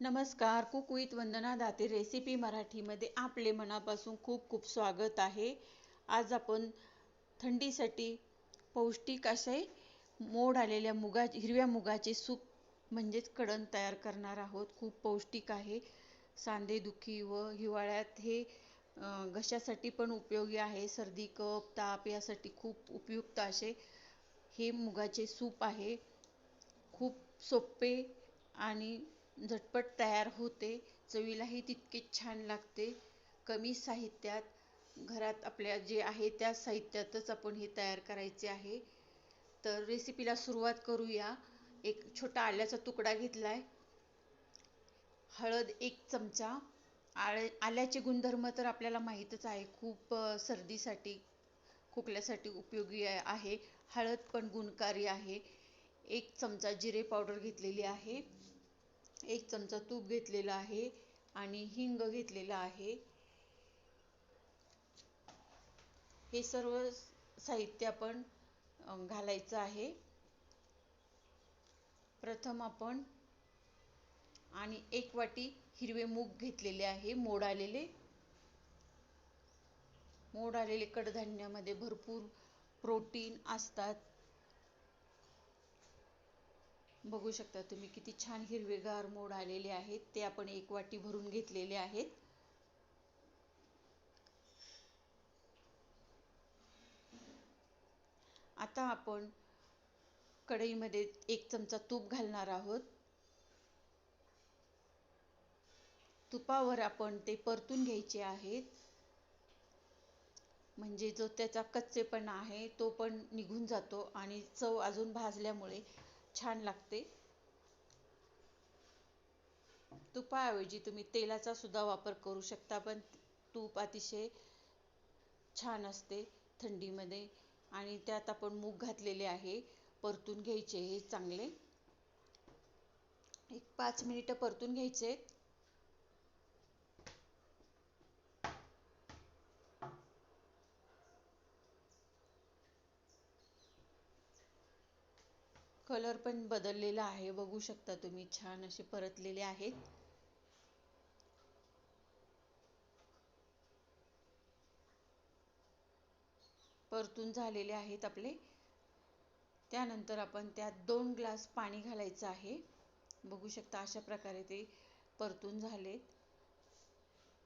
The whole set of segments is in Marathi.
नमस्कार cook with Vandana Date recipe मराठीमध्ये आपले मनापासून खूप खूप स्वागत आहे. आज आपण थंडीसाठी पौष्टिक असे मोड आलेल्या मुगा हिरव्या मुगाचे सूप म्हणजेच कडण तयार करणार आहोत. खूप पौष्टिक आहे. सांधेदुखी व हिवाळ्यात हे घशासाठी पण उपयोगी आहे. सर्दी कप ताप यासाठी खूप उपयुक्त असे हे मुगाचे सूप आहे. खूप सोपे आणि झटपट तयार होते. चवीलाही तितकेच छान लागते. कमी साहित्यात घरात आपल्या जे आहे त्या साहित्यातच आपण हे तयार करायचे आहे. तर रेसिपीला सुरुवात करूया. एक छोटा आल्याचा तुकडा घेतला आहे हळद एक चमचा. आळे आल्याचे गुणधर्म तर आपल्याला माहीतच आहे. खूप सर्दीसाठी खोकल्यासाठी उपयोगी आहे. हळद पण गुणकारी आहे. एक चमचा जिरे पावडर घेतलेली आहे. एक चमचा तूप घेतलेला आहे आणि हिंग घेतलेला आहे. हे सर्व साहित्य आपण घालायचं आहे. प्रथम आपण आणि एक वाटी हिरवे मूग घेतलेले आहे मोड आलेले. मोड आलेले कडधान्यामध्ये भरपूर प्रोटीन असतात. बघू शकता तुम्ही किती छान हिरवेगार मोड आलेले आहेत. ते आपण एक वाटी भरून घेतलेले आहेत. आता आपण कढईमध्ये एक चमचा तूप घालणार आहोत. तुपावर आपण ते परतून घ्यायचे आहेत. म्हणजे जो त्याचा कच्चेपणा आहे तो पण निघून जातो आणि चव अजून भाजल्यामुळे छान लागते. तुपाऐवजी तुम्ही तेलाचा सुद्धा वापर करू शकता पण तूप अतिशय छान असते थंडीमध्ये. आणि त्यात आपण मूग घातलेले आहे परतून घ्यायचे हे चांगले. एक पाच मिनिटं परतून घ्यायचे. कलर पण बदललेला आहे. बघू शकता तुम्ही छान असे परतलेले आहेत. परतून झालेले आहेत आपले. त्यानंतर आपण त्यात दोन ग्लास पाणी घालायचं आहे. बघू शकता अशा प्रकारे ते परतून झालेत.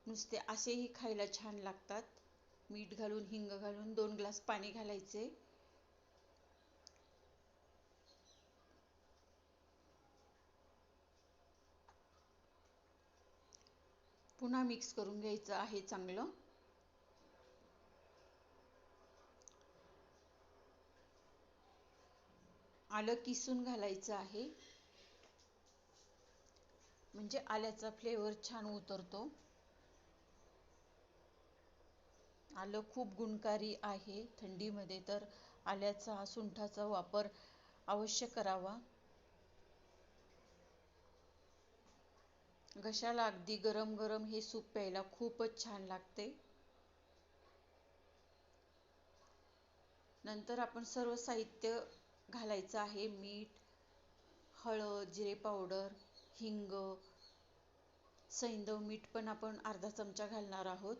नुसते असेही खायला छान लागतात. मीठ घालून हिंग घालून दोन ग्लास पाणी घालायचे. पुन्हा मिक्स करून घ्यायचं आहे चांगलं. आलं किसून घालायचं आहे. म्हणजे आल्याचा फ्लेवर छान उतरतो. आलं खूप गुणकारी आहे थंडीमध्ये तर आल्याचा सुंठाचा वापर अवश्य करावा. घशाला अगदी गरम गरम हे सूप प्यायला खूपच छान लागते. नंतर आपण सर्व साहित्य घालायचं आहे. मीठ हळद जिरे पावडर हिंग सैंदव मीठ पण आपण अर्धा चमचा घालणार आहोत.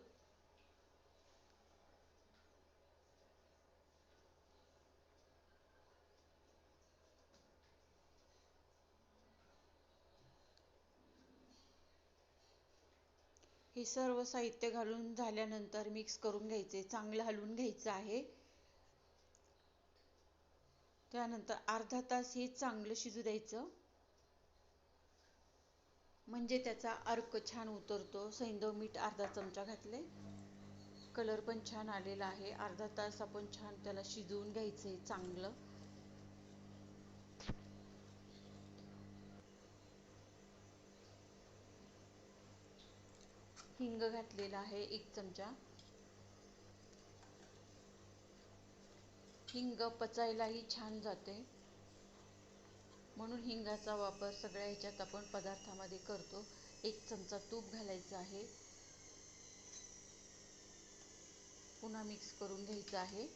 हे सर्व साहित्य घालून झाल्यानंतर मिक्स करून घ्यायचे. चांगलं हलवून घ्यायचं आहे. त्यानंतर अर्धा तास हे चांगलं शिजू द्यायचं. म्हणजे त्याचा अर्क छान उतरतो. सैंदव मीठ अर्धा चमचा घातले. कलर पण छान आलेला आहे. अर्धा तास आपण छान त्याला शिजवून घ्यायचं आहे चांगलं. हिंग घातलेला आहे एक चमचा. हिंग पचायलाही छान जाते. म्हणून हिंगाचा वापर सगळ्या ह्याच्यात आपण पदार्थामध्ये करतो. एक चमचा तूप घालायचं आहे. पुन्हा मिक्स करून घ्यायचं आहे.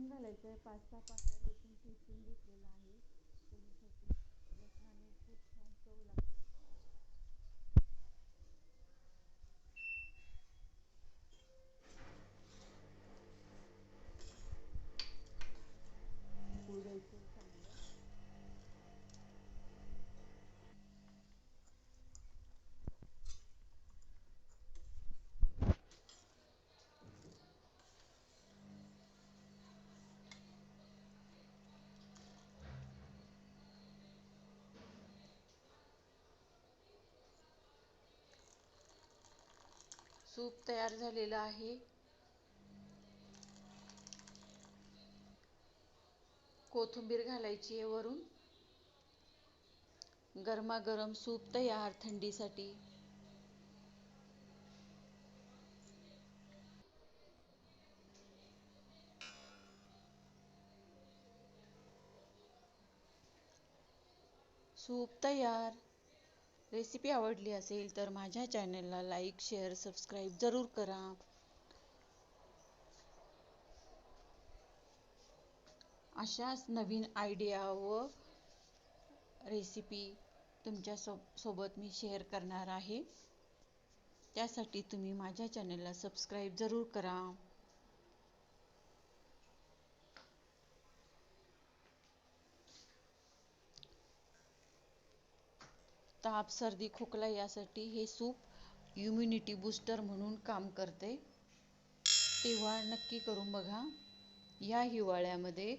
लसूण घालायचं आहे पाच सहा पाकळ्या लसूण ठेचून घेतलेला आहे त्याच्यासाठी लसणाने खूप छान चव लागते गूळ द्यायचं आहे चांगलं सूप तयार झालेलं आहे. कोथिंबीर घालायची आहे वरून. गरमागरम सूप तयार थंडीसाठी. सूप तयार. रेसिपी आवडली असेल तर माझ्या चॅनलला लाईक शेअर सबस्क्राईब जरूर करा. अशाच नवीन आयडिया व रेसिपी तुमच्या सो सोबत मी शेअर करणार आहे. त्यासाठी तुम्ही माझ्या चॅनलला सबस्क्राईब जरूर करा. ताप सर्दी खोकला यासाठी हे सूप इम्युनिटी बूस्टर म्हणून काम करते. तेव्हा नक्की करून बघा. या हिवाळ्यामध्ये